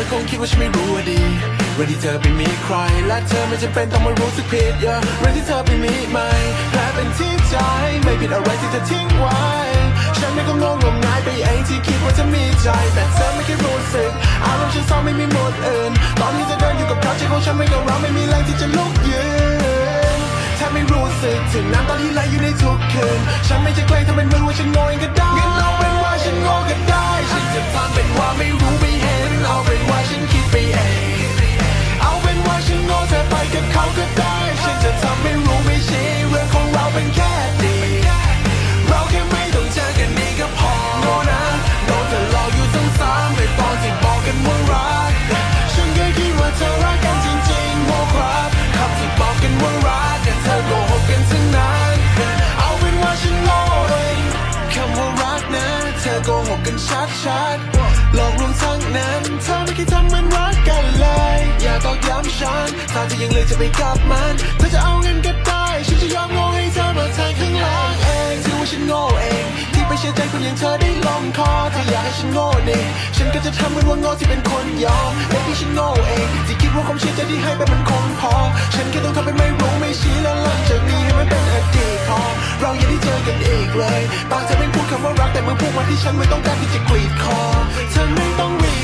ธอคงคิดว่าฉันไม่รู้ว่าดีเรื่องที่เธอไปมีใคร และเธอไม่จำเป็นต้องมารู้สึกผิดเยอะเรื่องที่เธอไปมีใหม่แพ้เป็นที่ใจไม่ผิดอะไรที่เธอทิ้งไว้ ฉันไม่ก็งงงมงายไปเองที่คิดว่าจะมีใจ แต่เธอไม่เคยรู้สึกอารมณ์ฉันเศร้าไม่มีหมดอื่น ตอนนี้เธอเดินอยู่กับเขาใจของฉันไม่กับเราไม่มีแรงที่จะลุกยืนถ้าไม่รู้สึกถึงน้ำตอนที่ไหลอยู่ในทุกคืนฉันไม่จะแกล้งทำเป็นมือว่าฉันโง่เองก็ได้ โกหกกันชัดๆหลอกลวงทั้งนั้นเธอไม่คิดทำเหมันรักกันเลย อย่าตอกย้ำฉันถ้าเธอยังเลือกจะไปกับมันเธอจะเอาเงินก็ได้ฉันจะยอมโง่ให้เธอมาแทนข้างหลังเองถือว่าฉันโง่เอง ที่ไปเชื่อใจคนอย่างเธอได้ลงคอถ้าอยากให้ฉันโง่นี่ฉันก็จะทำเหมือนว่าโง่ที่เป็นคนยอมไม่ที่ฉันโง่เองที่คิดว่าความเชื่อใจที่ให้ไปมันคงพอ ฉันแค่ต้องทำเป็นไม่ เราอย่าได้เจอกันอีกเลยบางเธอไม่พูดคำว่ารักแต่มึงพูดมาที่ฉันไม่ต้องการที่จะกรีดคอเธอไม่ต้องรี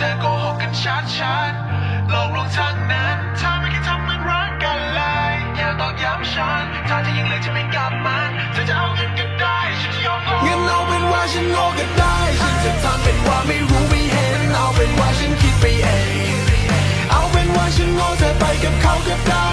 เธอโกหกกันชัดชัดหลอกลวงทั้งนั้นถ้าไม่คิดทำมันรักกันเลยอย่าตอกย้ำฉันถ้าเธอยังเลือกจะไม่กลับมันเธอจะเอาเงินก็ได้ฉันจะยอมเงินเอาเป็นว่าฉันโง่ก็ได้ ฉันจะทำเป็นว่าไม่รู้ไม่เห็นเอาเป็นว่าฉันคิดไปเอง เอาเป็นว่าฉันโง่เธอไปกับเขาก็ได้